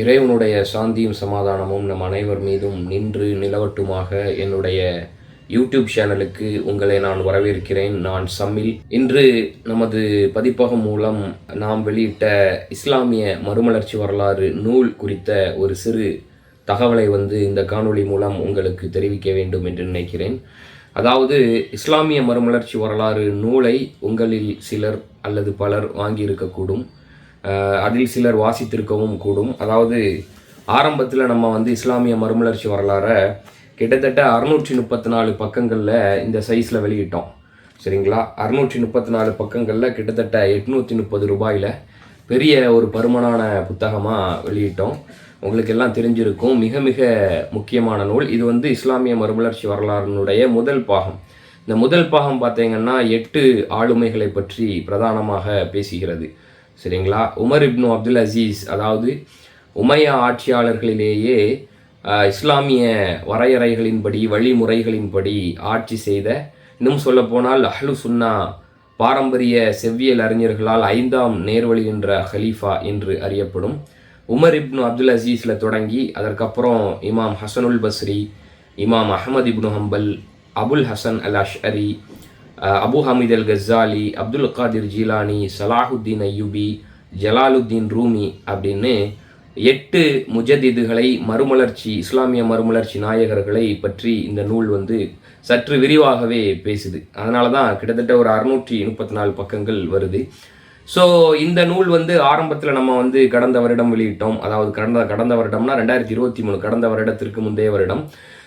இறைவனுடைய சாந்தியும் சமாதானமும் நம் அனைவர் மீதும் நின்று நிலவட்டுமாக என்னுடைய யூடியூப் சேனலுக்கு உங்களை நான் வரவேற்கிறேன். நான் சம்மில். இன்று நமது பதிப்பகம் மூலம் நாம் வெளியிட்ட இஸ்லாமிய மறுமலர்ச்சி வரலாறு நூல் குறித்த ஒரு சிறு தகவலை வந்து இந்த காணொளி மூலம் உங்களுக்கு தெரிவிக்க வேண்டும் என்று நினைக்கிறேன். அதாவது இஸ்லாமிய மறுமலர்ச்சி வரலாறு நூலை உங்களில் சிலர் அல்லது பலர் வாங்கியிருக்கக்கூடும். அதில் சிலர் வாசித்திருக்கவும் கூடும். அதாவது ஆரம்பத்தில் நம்ம வந்து இஸ்லாமிய மறுமலர்ச்சி வரலாறை கிட்டத்தட்ட அறுநூற்றி முப்பத்தி நாலு பக்கங்களில் இந்த சைஸில் வெளியிட்டோம். சரிங்களா? அறுநூற்றி முப்பத்தி நாலு பக்கங்களில் கிட்டத்தட்ட எட்நூற்றி முப்பது ரூபாயில் பெரிய ஒரு பருமனான புத்தகமாக வெளியிட்டோம். உங்களுக்கு எல்லாம் தெரிஞ்சிருக்கும். மிக மிக முக்கியமான நூல். இது வந்து இஸ்லாமிய மறுமலர்ச்சி வரலாறுனுடைய முதல் பாகம். இந்த முதல் பாகம் பார்த்தீங்கன்னா எட்டு ஆளுமைகளை பற்றி பிரதானமாக பேசுகிறது. சரிங்களா? உமர் இப்னு அப்துல் அசீஸ் அதாவது உமையா ஆட்சியாளர்களிலேயே இஸ்லாமிய வரையறைகளின்படி வழிமுறைகளின்படி ஆட்சி செய்த இன்னும் சொல்லப்போனால் அஹ்லு சுன்னா பாரம்பரிய செவ்வியல் அறிஞர்களால் ஐந்தாம் நேர்வழி என்ற ஹலீஃபா என்று அறியப்படும் உமர் இப்னு அப்துல் அசீஸில் தொடங்கி அதற்கப்புறம் இமாம் ஹசனுல் பஸ்ரி இமாம் அஹமது இப்னு ஹம்பல் அபுல் ஹசன் அல் அஷ்அரி அபு ஹமீத் அல் கஸாலி அப்துல் காதிர் ஜீலானி சலாஹுத்தீன் ஐயூபி ஜலாலுத்தீன் ரூமி அப்படின்னு எட்டு முஜதிதுகளை மறுமலர்ச்சி இஸ்லாமிய மறுமலர்ச்சி நாயகர்களை பற்றி இந்த நூல் வந்து சற்று விரிவாகவே பேசுது. அதனால தான் கிட்டத்தட்ட ஒரு அறுநூற்றி முப்பத்தி நாலு பக்கங்கள் வருது. ஸோ இந்த நூல் வந்து ஆரம்பத்தில் நம்ம வந்து கடந்த வருடம் வெளியிட்டோம். அதாவது கடந்த கடந்த வருடம்னா ரெண்டாயிரத்தி இருபத்தி மூணு கடந்த வருடத்திற்கு முந்தைய வருடம்.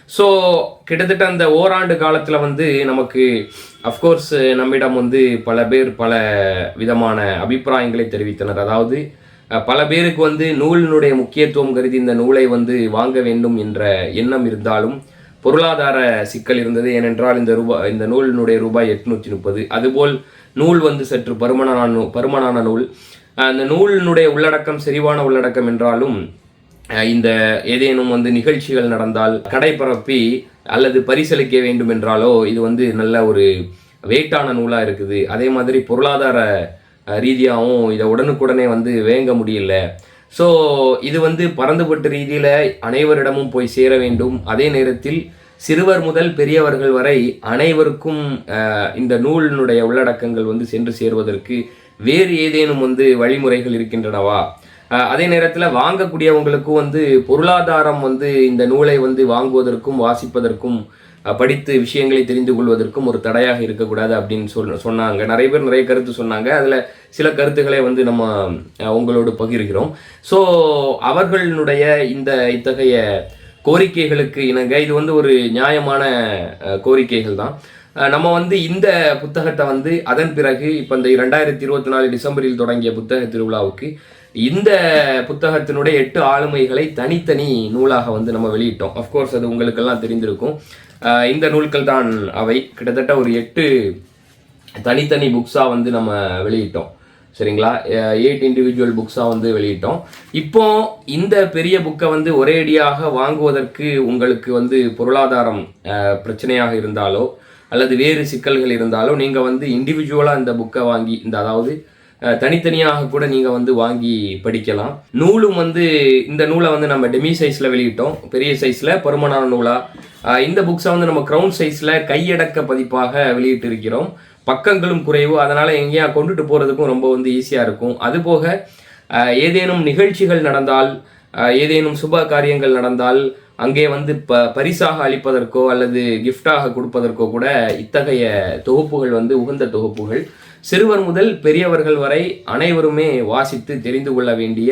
ஸோ கிட்டத்தட்ட அந்த ஓராண்டு காலத்தில் வந்து நமக்கு அஃப்கோர்ஸ் நம்மிடம் வந்து பல பேர் பல விதமான அபிப்பிராயங்களை தெரிவித்தனர். அதாவது பல பேருக்கு வந்து நூலினுடைய முக்கியத்துவம் கருதி இந்த நூலை வந்து வாங்க வேண்டும் என்ற எண்ணம் இருந்தாலும் பொருளாதார சிக்கல் இருந்தது. ஏனென்றால் இந்த ரூபாய் இந்த நூலினுடைய ரூபாய் எட்நூற்றி முப்பது. அதுபோல் நூல் வந்து சற்று பருமனான நூ பருமனான நூல். அந்த நூலினுடைய உள்ளடக்கம் செறிவான உள்ளடக்கம் என்றாலும் இந்த ஏதேனும் வந்து நிகழ்ச்சிகள் நடந்தால் கடைபரப்பி அல்லது பரிசளிக்க வேண்டும் என்றாலோ இது வந்து நல்ல ஒரு வெயிட்டான நூலாக இருக்குது. அதே மாதிரி பொருளாதார ரீதியாகவும் இதை உடனுக்குடனே வந்து வேங்க முடியல. ஸோ இது வந்து பரந்துபட்ட ரீதியில் அனைவரிடமும் போய் சேர வேண்டும். அதே நேரத்தில் சிறுவர் முதல் பெரியவர்கள் வரை அனைவருக்கும் இந்த நூலினுடைய உள்ளடக்கங்கள் வந்து சென்று சேருவதற்கு வேறு ஏதேனும் வந்து வழிமுறைகள் இருக்கின்றனவா? அதே நேரத்தில் வாங்கக்கூடியவங்களுக்கும் வந்து பொருளாதாரம் வந்து இந்த நூலை வந்து வாங்குவதற்கும் வாசிப்பதற்கும் படித்து விஷயங்களை தெரிந்து கொள்வதற்கும் ஒரு தடையாக இருக்கக்கூடாது அப்படின்னு சொல் சொன்னாங்க. நிறைய பேர் நிறைய கருத்து சொன்னாங்க. அதில் சில கருத்துக்களை வந்து நம்ம உங்களோடு பகிர்கிறோம். ஸோ அவர்களுடைய இந்த இத்தகைய கோரிக்கைகளுக்கு இணங்க இது வந்து ஒரு நியாயமான கோரிக்கைகள் தான். நம்ம வந்து இந்த புத்தகத்தை வந்து அதன் பிறகு இப்போ இந்த இரண்டாயிரத்தி இருபத்தி நாலு டிசம்பரில் தொடங்கிய புத்தக திருவிழாவுக்கு இந்த புத்தகத்தினுடைய எட்டு ஆளுமைகளை தனித்தனி நூலாக வந்து நம்ம வெளியிட்டோம். அஃப்கோர்ஸ் அது உங்களுக்கெல்லாம் தெரிந்திருக்கும். இந்த நூல்கள் தான் அவை. கிட்டத்தட்ட ஒரு எட்டு தனித்தனி புக்ஸாக வந்து நம்ம வெளியிட்டோம். சரிங்களா? எயிட் இண்டிவிஜுவல் புக்ஸாக வந்து வெளியிட்டோம். இப்போ இந்த பெரிய புக்கை வந்து ஒரேடியாக வாங்குவதற்கு உங்களுக்கு வந்து பொருளாதாரம் பிரச்சனையாக இருந்தாலோ அல்லது வேறு சிக்கல்கள் இருந்தாலோ நீங்கள் வந்து இண்டிவிஜுவலாக இந்த புக்கை வாங்கி இந்த அதாவது தனித்தனியாக கூட நீங்கள் வந்து வாங்கி படிக்கலாம். நூலும் வந்து இந்த நூலை வந்து நம்ம டெமி சைஸில் வெளியிட்டோம். பெரிய சைஸில் பருமனான நூலாக இந்த புக்ஸை வந்து நம்ம க்ரௌன் சைஸில் கையடக்க பதிப்பாக வெளியிட்டு இருக்கிறோம் பக்கங்களும் குறைவு. அதனால் எங்கேயா கொண்டுட்டு போகிறதுக்கும் ரொம்ப வந்து ஈஸியாக இருக்கும். அதுபோக ஏதேனும் நிகழ்ச்சிகள் நடந்தால் ஏதேனும் சுப காரியங்கள் நடந்தால் அங்கே வந்து ப பரிசாக அளிப்பதற்கோ அல்லது கிஃப்டாக கொடுப்பதற்கோ கூட இத்தகைய தொகுப்புகள் வந்து உகந்த தொகுப்புகள். சிறுவர் முதல் பெரியவர்கள் வரை அனைவருமே வாசித்து தெரிந்து கொள்ள வேண்டிய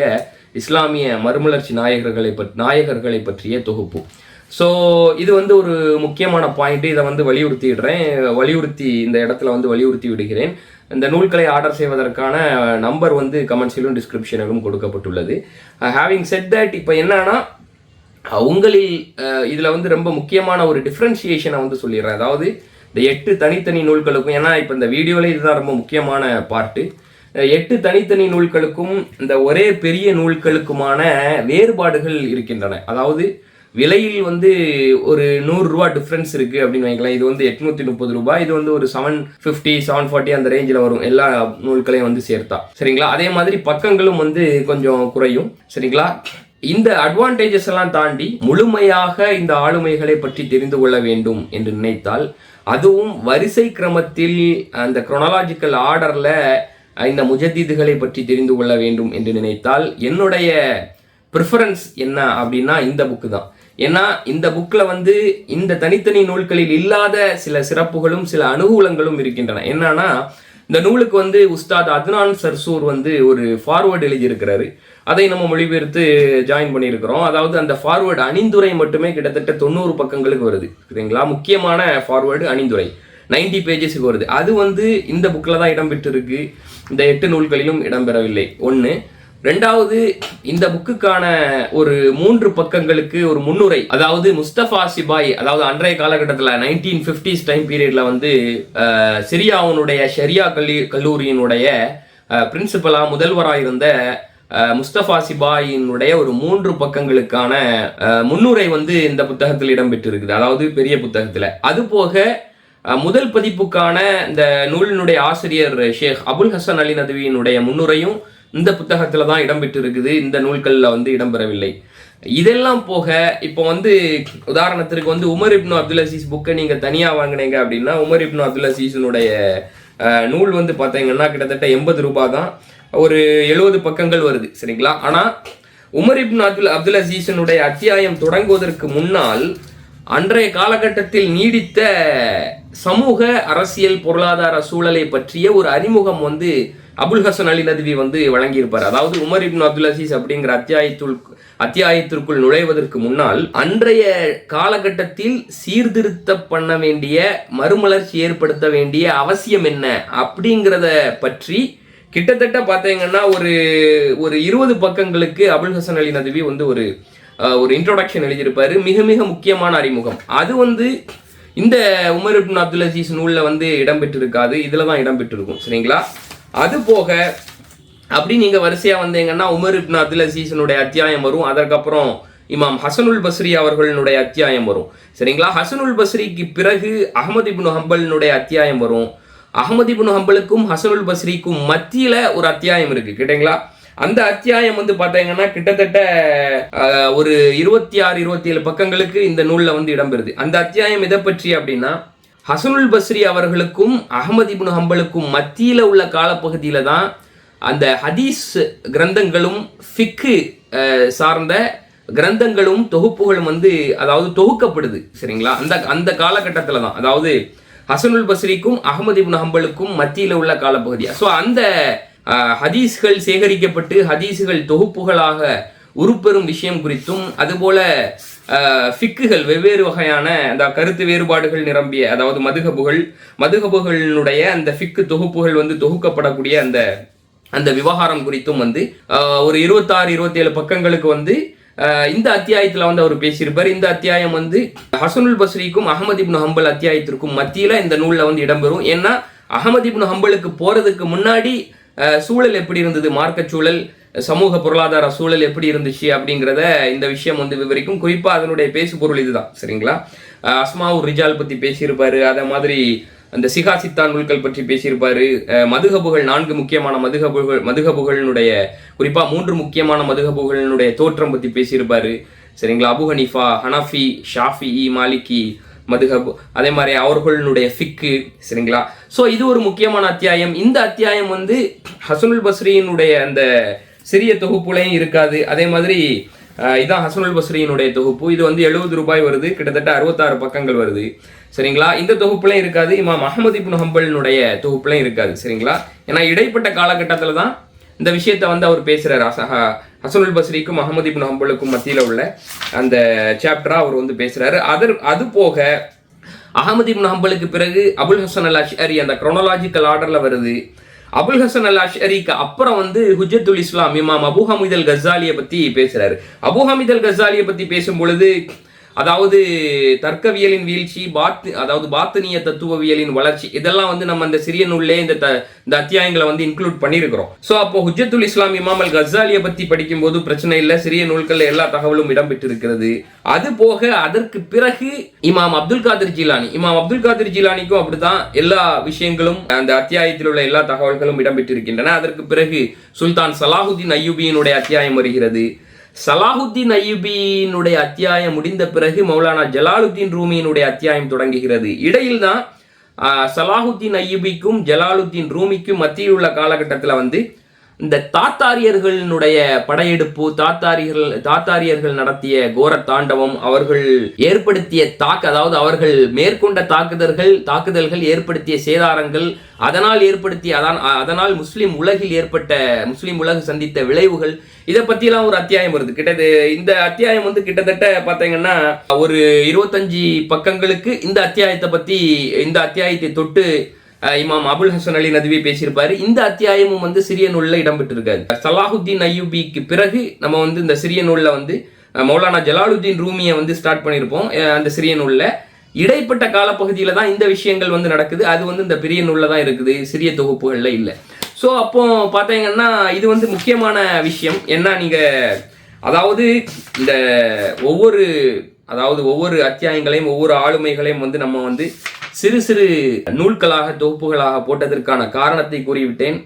இஸ்லாமிய மறுமலர்ச்சி நாயகர்களை பற்றி நாயகர்களை பற்றிய தொகுப்பு. ஸோ இது வந்து ஒரு முக்கியமான பாயிண்ட்டு இதை வந்து வலியுறுத்திடுறேன். வலியுறுத்தி இந்த இடத்துல வந்து வலியுறுத்தி விடுகிறேன். இந்த நூல்களை ஆர்டர் செய்வதற்கான நம்பர் வந்து கமெண்ட்ஸிலும் டிஸ்கிரிப்ஷனிலும் கொடுக்கப்பட்டுள்ளது. ஹேவிங் செட் தட் இப்போ என்னன்னா உங்களில் uh, இதில் வந்து ரொம்ப முக்கியமான ஒரு டிஃப்ரென்சியேஷனை வந்து சொல்லிடுறேன். அதாவது இந்த எட்டு தனித்தனி நூல்களுக்கும் ஏன்னா இப்போ இந்த வீடியோவில் இதுதான் ரொம்ப முக்கியமான பார்ட்டு எட்டு தனித்தனி நூல்களுக்கும் இந்த ஒரே பெரிய நூல்களுக்குமான வேறுபாடுகள் இருக்கின்றன. அதாவது விலையில் வந்து ஒரு நூறுரூவா டிஃப்ரென்ஸ் இருக்குது அப்படின்னு வைக்கலாம் இது வந்து எட்நூற்றி முப்பது ரூபாய் இது வந்து ஒரு செவன் ஃபிஃப்டி செவன் ஃபார்ட்டி அந்த ரேஞ்சில் வரும். எல்லா நூல்களையும் வந்து சேர்த்தா. சரிங்களா? அதே மாதிரி பக்கங்களும் வந்து கொஞ்சம் குறையும். சரிங்களா? இந்த அட்வான்டேஜஸ் எல்லாம் தாண்டி முழுமையாக இந்த ஆளுமைகளை பற்றி தெரிந்து கொள்ள வேண்டும் என்று நினைத்தால் அதுவும் வரிசை கிரமத்தில் அந்த குரோனாலாஜிக்கல் ஆர்டரில் இந்த முஜதீதுகளை பற்றி தெரிந்து கொள்ள வேண்டும் என்று நினைத்தால் என்னுடைய ப்ரிஃபரன்ஸ் என்ன அப்படின்னா இந்த புக்கு தான். ஏன்னா இந்த புக்கில் வந்து இந்த தனித்தனி நூல்களில் இல்லாத சில சிறப்புகளும் சில அனுகூலங்களும் இருக்கின்றன. என்னன்னா இந்த நூலுக்கு வந்து உஸ்தாத் அத்னான் சர்சூர் வந்து ஒரு ஃபார்வேர்டு எழுதியிருக்கிறாரு. அதை நம்ம மொழிபெயர்த்து ஜாயின் பண்ணியிருக்கிறோம். அதாவது அந்த ஃபார்வேர்டு அணிந்துரை மட்டுமே கிட்டத்தட்ட தொண்ணூறு பக்கங்களுக்கு வருது. சரிங்களா? முக்கியமான ஃபார்வேர்டு அணிந்துரை. 90 பேஜஸுக்கு வருது. அது வந்து இந்த புக்கில் தான் இடம்பெற்றிருக்கு. இந்த எட்டு நூல்களிலும் இடம்பெறவில்லை. ஒன்று ரெண்டாவது இந்த புக்குக்கான ஒரு மூன்று பக்கங்களுக்கு ஒரு முன்னுரை. அதாவது முஸ்தபா சிபாய் அதாவது அன்றைய காலகட்டத்தில் நைன்டீன் ஃபிஃப்டிஸ் டைம் பீரியடில் வந்து சிரியாவுனுடைய ஷரியா கல்லி கல்லூரியினுடைய பிரின்சிபலாக முதல்வராக இருந்த முஸ்தபா சிபாயினுடைய ஒரு மூன்று பக்கங்களுக்கான முன்னுரை வந்து இந்த புத்தகத்தில் இடம்பெற்றிருக்குது. அதாவது பெரிய புத்தகத்தில். அதுபோக முதல் பதிப்புக்கான இந்த நூலினுடைய ஆசிரியர் ஷேக் அபுல் ஹசன் அலி நதுவியினுடைய முன்னுரையும் இந்த புத்தகத்தில் தான் இடம்பெற்று இருக்குது இந்த நூல்களில் வந்து இடம்பெறவில்லை இதெல்லாம் போக இப்போ வந்து உதாரணத்திற்கு வந்து உமர் இப்னு அப்துல் அசீஸ் புக்கை நீங்கள் தனியாக வாங்கினீங்க அப்படின்னா உமர் இப்னு அப்துல் அசீஸினுடைய நூல் வந்து பார்த்தீங்கன்னா கிட்டத்தட்ட எண்பது ரூபாய் தான் ஒரு எழுபது பக்கங்கள் வருது சரிங்களா? ஆனால் உமர் இப்னு அப்துல் அப்துல் அசீஸினுடைய அத்தியாயம் தொடங்குவதற்கு முன்னால் அன்றைய காலகட்டத்தில் நீடித்த சமூக அரசியல் பொருளாதார சூழலை பற்றிய ஒரு அறிமுகம் வந்து அபுல் ஹசன் அலி நதுவி வந்து வழங்கியிருப்பார். அதாவது உமர் இப்னு அப்துல் அசீஸ் அப்படிங்கிற அத்தியாயத்துள் அத்தியாயத்திற்குள் நுழைவதற்கு முன்னால் அன்றைய காலகட்டத்தில் சீர்திருத்த பண்ண வேண்டிய மறுமலர்ச்சி ஏற்படுத்த வேண்டிய அவசியம் என்ன அப்படிங்கிறத பற்றி கிட்டத்தட்ட பார்த்தீங்கன்னா ஒரு ஒரு இருபது பக்கங்களுக்கு அபுல் ஹசன் அலி நதுவி வந்து ஒரு ஒரு இன்ட்ரோடக்ஷன் எழுதியிருப்பாரு. மிக மிக முக்கியமான அறிமுகம். அது வந்து இந்த உமர் இப்னு அப்துல் அசீஸ் நூலில் வந்து இடம்பெற்றிருக்காது இதில் தான் இடம்பெற்றிருக்கும் சரிங்களா? அது போக அப்படி நீங்கள் வரிசையாக வந்தீங்கன்னா உமர் இப்னு அப்துல் அசீஸினுடைய அத்தியாயம் வரும். அதற்கப்புறம் இமாம் ஹசனுல் பஸ்ரி அவர்களினுடைய அத்தியாயம் வரும். சரிங்களா? ஹசனுல் பஸ்ரிக்கு பிறகு அகமது இப்னு ஹம்பலினுடைய அத்தியாயம் வரும். அகமது இப்னு ஹம்பலுக்கும் ஹசனுல் பஸ்ரிக்கும் மத்தியில் ஒரு அத்தியாயம் இருக்குது கேட்டீங்களா? அந்த அத்தியாயம் வந்து பார்த்தீங்கன்னா கிட்டத்தட்ட ஒரு இருபத்தி ஆறு இருபத்தி ஏழு பக்கங்களுக்கு இந்த நூலில் வந்து இடம்பெறுது. அந்த அத்தியாயம் எதை பற்றி அப்படின்னா ஹசனுல் பஸ்ரி அவர்களுக்கும் அகமது இப்னு ஹம்பலுக்கும் மத்தியில் உள்ள காலப்பகுதியில் தான் அந்த ஹதீஸ் கிரந்தங்களும் ஃபிக்கு சார்ந்த கிரந்தங்களும் தொகுப்புகளும் வந்து அதாவது தொகுக்கப்படுது. சரிங்களா? அந்த அந்த காலகட்டத்தில் தான். அதாவது ஹசனுல் பஸ்ரிக்கும் அகமது இப்னு ஹம்பலுக்கும் மத்தியில் உள்ள காலப்பகுதியாக ஸோ அந்த ஹதீஸ்கள் சேகரிக்கப்பட்டு ஹதீஸுகள் தொகுப்புகளாக உருப்பெறும் விஷயம் குறித்தும் அதுபோல ஃபிக்குகள் வெவ்வேறு வகையான அந்த கருத்து வேறுபாடுகள் நிரம்பிய அதாவது மதுகபுகள் மதுகபுகளினுடைய அந்த ஃபிக்கு தொகுப்புகள் வந்து தொகுக்கப்படக்கூடிய அந்த அந்த விவகாரம் குறித்தும் வந்து ஒரு இருபத்தாறு இருபத்தேழு பக்கங்களுக்கு வந்து இந்த அத்தியாயத்தில் வந்து அவர் பேசியிருப்பார். இந்த அத்தியாயம் வந்து ஹசனுல் பஸ்ரிக்கும் அகமது இப்னு ஹம்பல் அத்தியாயத்திற்கும் மத்தியில் இந்த நூலில் வந்து இடம்பெறும். ஏன்னா அகமது இப்னு ஹம்பலுக்கு போகிறதுக்கு முன்னாடி சூழல் எப்படி இருந்தது? மார்க்க சூழல் சமூக பொருளாதார சூழல் எப்படி இருந்துச்சு அப்படிங்கிறத இந்த விஷயம் வந்து விவரிக்கும். குறிப்பாக அதனுடைய பேசு பொருள் இதுதான் சரிங்களா? அஸ்மாவூர் அஸ்மாவுர் ரிஜால் பற்றி பேசியிருப்பாரு. அதே மாதிரி அந்த சிகாசித்தான் நூல்கள் பற்றி பேசியிருப்பாரு. மதுகபுகள் நான்கு முக்கியமான மதுகபுகள் மதுகபுகளினுடைய குறிப்பாக மூன்று முக்கியமான மதுகபுகளினுடைய தோற்றம் பற்றி பேசியிருப்பாரு. சரிங்களா? Abu Hanifa Hanafi Shafi Maliki மதுஹப் அதே மாதிரி அவர்களுடைய ஃபிக்கு சரிங்களா? ஸோ இது ஒரு முக்கியமான அத்தியாயம். இந்த அத்தியாயம் வந்து ஹசனுல் பஸ்ரியினுடைய அந்த சிறிய தொகுப்புலையும் இருக்காது. அதே மாதிரி இதான் ஹசனுல் பஸ்ரியினுடைய தொகுப்பு. இது வந்து எழுபது ரூபாய் வருது. கிட்டத்தட்ட அறுபத்தாறு பக்கங்கள் வருது. சரிங்களா? இந்த தொகுப்புலையும் இருக்காது. இமாம் அஹமது இப்னு ஹம்பலினுடைய தொகுப்புலையும் இருக்காது. சரிங்களா? ஏன்னா இடைப்பட்ட காலகட்டத்தில் தான் இந்த விஷயத்தை வந்து அவர் பேசுகிறார் அசஹா ஹசனுல் பஸ்ரிக்கும் அகமது இபின் ஹம்பலுக்கும் மத்தியில் உள்ள அந்த சாப்டரா அவர் வந்து பேசுறாரு. அதர் அது போக அகமது இபின் ஹம்பலுக்கு பிறகு அபுல் ஹசன் அல் அஷ்அரி அந்த குரோனலாஜிக்கல் ஆர்டர்ல வருது. அபுல் ஹசன் அல் அஷ்அரிக்கு அப்புறம் வந்து ஹுஜத்துல் இஸ்லாம் இமாம் அபு ஹமீத் அல் கசாலியை பத்தி பேசுகிறாரு அபு ஹமீத் அல் கசாலியை பத்தி பேசும் பொழுது அதாவது தர்க்கவியலின் வீழ்ச்சி பாத் அதாவது பாத்தனிய தத்துவவியலின் வளர்ச்சி இதெல்லாம் வந்து நம்ம அந்த சிறிய நூல்லே இந்த த- இந்த அத்தியாயங்களை வந்து இன்க்ளூட் பண்ணியிருக்கிறோம். ஸோ அப்போ ஹுஜத்துல் இஸ்லாம் இமாம் அல் கசாலியை பத்தி படிக்கும்போது பிரச்சனை இல்லை சிறிய நூல்களில் எல்லா தகவலும் இடம்பெற்றிருக்கிறது. அது போக அதற்கு பிறகு இமாம் அப்துல் காதிர் ஜிலானி இமாம் அப்துல் காதிர் ஜிலானிக்கும் அப்படிதான் எல்லா விஷயங்களும் அந்த அத்தியாயத்தில் உள்ள எல்லா தகவல்களும் இடம்பெற்றிருக்கின்றன. அதற்கு பிறகு சுல்தான் சலாஹுதீன் ஐயூபியினுடைய அத்தியாயம் வருகிறது. சலாஹுத்தீன் ஐயூபியினுடைய அத்தியாயம் முடிந்த பிறகு மௌலானா ஜலாலுத்தீன் ரூமியினுடைய அத்தியாயம் தொடங்குகிறது. இடையில் தான் சலாஹுத்தீன் ஐயூபிக்கும் ஜலாலுத்தீன் ரூமிக்கும் மத்தியில் உள்ள காலகட்டத்தில் வந்து இந்த தாத்தாரியர்களினுடைய படையெடுப்பு தாத்தாரியர்கள் தாத்தாரியர்கள் நடத்திய கோர தாண்டவம் அவர்கள் ஏற்படுத்திய தாக்கு அதாவது அவர்கள் மேற்கொண்ட தாக்குதல்கள் தாக்குதல்கள் ஏற்படுத்திய சேதாரங்கள் அதனால் ஏற்படுத்திய அதான் அதனால் முஸ்லீம் உலகில் ஏற்பட்ட முஸ்லீம் உலகு சந்தித்த விளைவுகள் இதை பற்றிலாம் ஒரு அத்தியாயம் வருது. கிட்டது இந்த அத்தியாயம் வந்து கிட்டத்தட்ட பார்த்தீங்கன்னா ஒரு இருபத்தஞ்சு பக்கங்களுக்கு இந்த அத்தியாயத்தை பற்றி இந்த அத்தியாயத்தை தொட்டு இமாம் அபுல் ஹசன் அலி நதுவி பேசியிருப்பாரு. இந்த அத்தியாயமும் வந்து சிறிய நூலில் இடம்பெற்றிருக்காது. சலாஹுத்தீன் ஐயூபிக்கு பிறகு நம்ம வந்து இந்த சிறிய நூலில் வந்து மௌலானா ஜலாலுத்தீன் ரூமியை வந்து ஸ்டார்ட் பண்ணியிருப்போம் அந்த சிறிய நூலில். இடைப்பட்ட காலப்பகுதியில் தான் இந்த விஷயங்கள் வந்து நடக்குது. அது வந்து இந்த பெரிய நூலில் தான் இருக்குது. சிறிய தொகுப்புகளில் இல்லை. ஸோ அப்போ பார்த்தீங்கன்னா இது வந்து முக்கியமான விஷயம். என்ன நீங்கள் அதாவது இந்த ஒவ்வொரு அதாவது ஒவ்வொரு அத்தியாயங்களையும் ஒவ்வொரு ஆளுமைகளையும் வந்து நம்ம வந்து சிறு சிறு நூல்களாக தொகுப்புகளாக போட்டதற்கான காரணத்தை கூறிவிட்டேன்.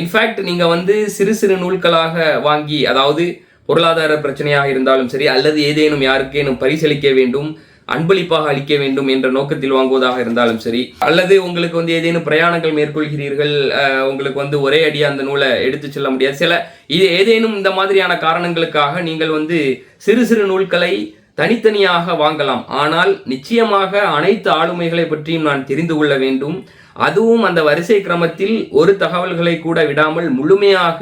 இன்ஃபேக்ட் நீங்கள் வந்து சிறு சிறு நூல்களாக வாங்கி அதாவது பொருளாதார பிரச்சனையாக இருந்தாலும் சரி அல்லது ஏதேனும் யாருக்கேனும் பரிசளிக்க வேண்டும் அன்பளிப்பாக அளிக்க வேண்டும் என்ற நோக்கத்தில் வாங்குவதாக இருந்தாலும் சரி அல்லது உங்களுக்கு வந்து ஏதேனும் பிரயாணங்கள் மேற்கொள்கிறீர்கள் உங்களுக்கு வந்து ஒரே அடியாக அந்த நூலை எடுத்து செல்ல முடியாது. சில இது ஏதேனும் இந்த மாதிரியான காரணங்களுக்காக நீங்கள் வந்து சிறு சிறு நூல்களை தனித்தனியாக வாங்கலாம். ஆனால் நிச்சயமாக அனைத்து ஆளுமைகளை பற்றியும் நான் தெரிந்து கொள்ள வேண்டும். அதுவும் அந்த வரிசை கிரமத்தில் ஒரு தகவல்களை கூட விடாமல் முழுமையாக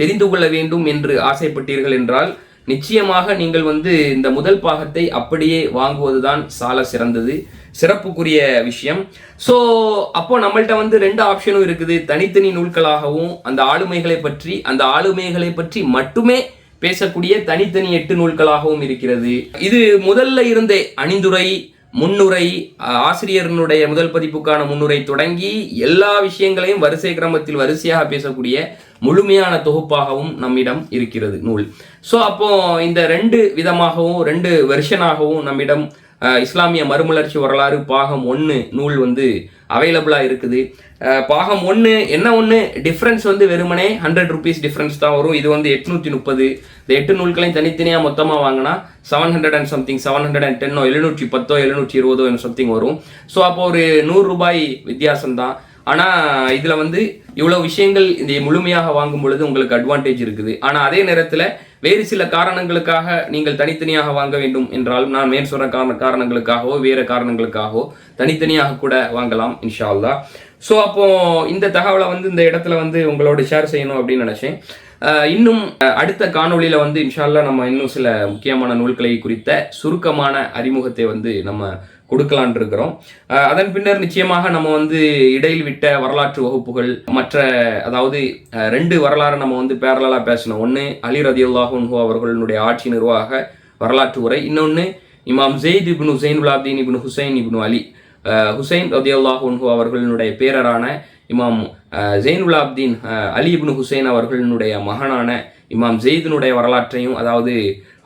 தெரிந்து கொள்ள வேண்டும் என்று ஆசைப்பட்டீர்கள் என்றால் நிச்சயமாக நீங்கள் வந்து இந்த முதல் பாகத்தை அப்படியே வாங்குவதுதான் சால சிறந்தது. சிறப்புக்குரிய விஷயம். ஸோ அப்போ நம்மள்ட்ட வந்து ரெண்டு ஆப்ஷனும் இருக்குது. தனித்தனி நூல்களாகவும் அந்த ஆளுமைகளை பற்றி அந்த ஆளுமைகளை பற்றி மட்டுமே பேசக்கூடிய தனித்தனி எட்டு நூல்களாகவும் இருக்கிறது. இது முதல்ல இருந்தே அணிந்துரை முன்னுரை ஆசிரியர்களுடைய முதல் பதிப்புக்கான முன்னுரை தொடங்கி எல்லா விஷயங்களையும் வரிசை கிரமத்தில் வரிசையாக பேசக்கூடிய முழுமையான தொகுப்பாகவும் நம்மிடம் இருக்கிறது நூல். ஸோ அப்போ இந்த ரெண்டு விதமாகவும் ரெண்டு வெர்ஷனாகவும் நம்மிடம் இஸ்லாமிய மறுமலர்ச்சி வரலாறு பாகம் ஒன்று நூல் வந்து அவைலபிளாக இருக்குது. பாகம் ஒன்று என்ன ஒன்று டிஃப்ரென்ஸ் வந்து வெறுமனே ஹண்ட்ரட் ருபீஸ் டிஃப்ரென்ஸ் தான் வரும். இது வந்து எட்நூற்றி முப்பது. இந்த எட்டு நூல்களையும் தனித்தனியாக மொத்தமாக வாங்கினா seven hundred and something seven hundred and டென்னோ எழுநூற்றி பத்தோ எழுநூற்றி இருபதோ சம்திங் வரும். ஸோ அப்போ ஒரு நூறு ரூபாய் வித்தியாசம் தான். ஆனால் இதில் வந்து இவ்வளோ விஷயங்கள் இந்த முழுமையாக வாங்கும் பொழுது உங்களுக்கு அட்வான்டேஜ் இருக்குது. ஆனால் அதே நேரத்தில் வேறு சில காரணங்களுக்காக நீங்கள் தனித்தனியாக வாங்க வேண்டும் என்றாலும் நான் மேல் சொன்ன காரண காரணங்களுக்காகவோ வேறு காரணங்களுக்காகவோ தனித்தனியாக கூட வாங்கலாம் இன்ஷா அல்லா ஸோ அப்போ இந்த தகவலை வந்து இந்த இடத்துல வந்து உங்களோட ஷேர் செய்யணும் அப்படின்னு நினச்சேன். இன்னும் அடுத்த காணொளியில் வந்து இன்ஷால்லா நம்ம இன்னும் சில முக்கியமான நூல்களை குறித்த சுருக்கமான அறிமுகத்தை வந்து நம்ம கொடுக்கலான் இருக்கிறோம். அதன் பின்னர் நிச்சயமாக நம்ம வந்து இடையில் விட்ட வரலாற்று வகுப்புகள் மற்ற அதாவது ரெண்டு வரலாறு நம்ம வந்து பேரலாக பேசணும் ஒன்று அலி ரதியுல்லாஹூன்ஹோ அவர்களுடைய ஆட்சி நிர்வாக வரலாற்று உரை. இன்னொன்று இமாம் Zaid ibn Hussain உலாப்தீன் ibn Hussain ibn Ali. Hussain ரதியுல்லாஹூன்ஹோ அவர்களுடைய பேரரான இமாம் ஜெயினுலாப்தீன் அலி இப்னு ஹுசைன் அவர்களுடைய மகனான இமாம் ஜெயிதினுடைய வரலாற்றையும் அதாவது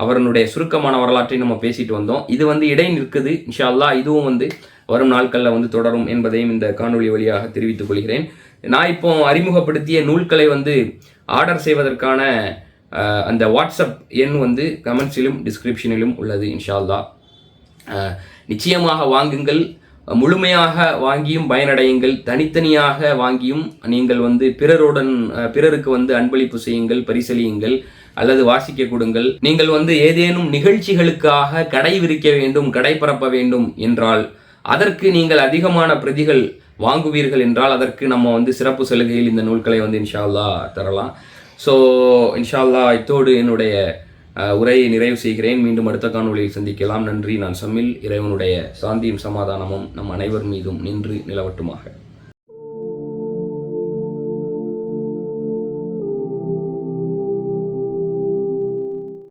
அவருடைய சுருக்கமான வரலாற்றை நம்ம பேசிட்டு வந்தோம். இது வந்து இடை நிற்குது. இன்ஷா அல்லா இதுவும் வந்து வரும் நாட்களில் வந்து தொடரும் என்பதையும் இந்த காணொலி வழியாக தெரிவித்துக் கொள்கிறேன். நான் இப்போ அறிமுகப்படுத்திய நூல்களை வந்து ஆர்டர் செய்வதற்கான அந்த வாட்ஸ்அப் எண் வந்து கமெண்ட்ஸிலும் டிஸ்கிரிப்ஷனிலும் உள்ளது இன்ஷா அல்லா நிச்சயமாக வாங்குங்கள். முழுமையாக வாங்கியும் பயனடையுங்கள். தனித்தனியாக வாங்கியும் நீங்கள் வந்து பிறருடன் பிறருக்கு வந்து அன்பளிப்பு செய்யுங்கள் பரிசலியுங்கள் அல்லது வாசிக்க கொடுங்கள். நீங்கள் வந்து ஏதேனும் நிகழ்ச்சிகளுக்காக கடை விரிக்க வேண்டும் கடை பரப்ப வேண்டும் என்றால் அதற்கு நீங்கள் அதிகமான பிரதிகள் வாங்குவீர்கள் என்றால் அதற்கு நம்ம வந்து சிறப்பு சலுகையில் இந்த நூல்களை வந்து இன்ஷால்லா தரலாம். ஸோ இன்ஷால்லா இத்தோடு என்னுடைய உரையை நிறைவு செய்கிறேன். மீண்டும் அடுத்த காணொலியில் சந்திக்கலாம். நன்றி. நான் சம்மில் இறைவனுடைய சாந்தியும் சமாதானமும் நம் அனைவர் மீதும் நின்று நிலவட்டுமாக.